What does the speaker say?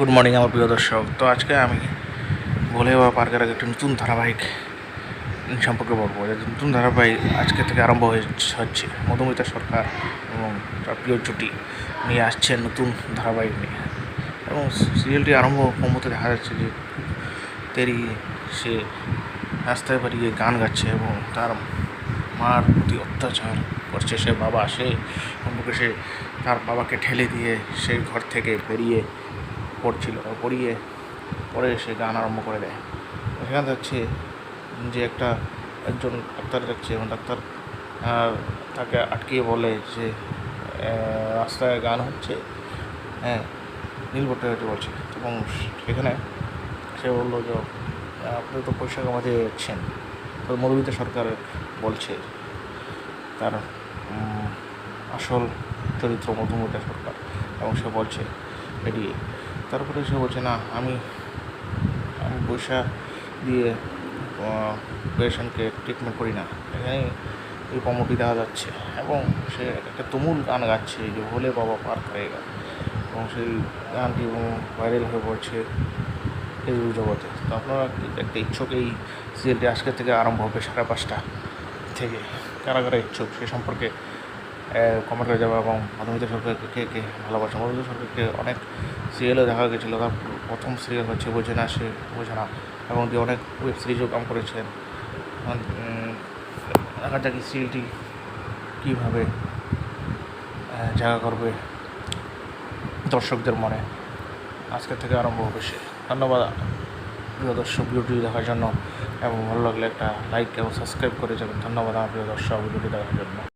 Good morning আমার প্রিয় দর্শক। তো আজকে আমি ভোলে বাবা পার্কের আগে একটি নতুন ধারাবাহিক সম্পর্কে বলব। নতুন ধারাবাহিক আজকে থেকে আরম্ভ হচ্ছে। মধুমিতা সরকার এবং তার প্রিয় জুটি নিয়ে আসছে নতুন ধারাবাহিক নিয়ে। এবং সিরিয়ালটি আরম্ভ কমতে দেখা যাচ্ছে যে তেরি সে রাস্তায় বেরিয়ে গান গাচ্ছে এবং তার মার প্রতি অত্যাচার করছে। সে বাবা, সে সম্পর্কে সে তার বাবাকে ঠেলে দিয়ে সেই ঘর থেকে বেরিয়ে পড়ছিল পড়িয়ে পরে সে গান আরম্ভ করে দেয়। সেখানে যাচ্ছে যে একটা একজন ডাক্তার যাচ্ছে এবং ডাক্তার তাকে আটকিয়ে বলে যে রাস্তায় গান হচ্ছে হ্যাঁ নীল ভট্টাচার্য বলছে। এবং সেখানে সে বলল যে, আপনি তো পয়সা কামাতে যাচ্ছেন তো মধুমিতা সরকার বলছে তার আসল চরিত্র মধুমিতা সরকার। এবং সে বলছে বেরিয়ে তারপরে সে বলছে, না, আমি আমি পয়সা দিয়ে পেশেন্টকে ট্রিটমেন্ট করি না। এখানে এই প্রমোটি দেখা যাচ্ছে। এবং সে একটা তুমুল গান গাচ্ছে যে ভোলে বাবা পার করেগা এবং সেই গানটি ভাইরাল হয়ে পড়ছে ফেসবুক জগতে। তো আপনারা একটা ইচ্ছুক এই সিরিয়ালটি আজকে থেকে আরম্ভ হবে সাড়ে পাঁচটা থেকে? কারা কারা ইচ্ছুক? সে সম্পর্কে কমেন্ট করে যাবে এবং মধুমিতা সরকারকে কে কে ভালোবাসে? মধুমিতা সরকারকে অনেক সিরিয়ালে দেখা গেছিল, তার প্রথম সিরিয়াল হচ্ছে বোঝে না সে বোঝে না এবং দিয়ে অনেক ওয়েব সিরিজও কাম করেছেন। দেখা যাক সিরিয়ালটি কীভাবে জায়গা করবে দর্শকদের মনে। আজকে থেকে আরম্ভ হবে সে। ধন্যবাদ প্রিয় দর্শক ভিডিওটি দেখার জন্য। এবং ভালো লাগলে একটা লাইক এবং সাবস্ক্রাইব করে যাবেন। ধন্যবাদ আমার প্রিয় দর্শক ভিডিওটি দেখার জন্য।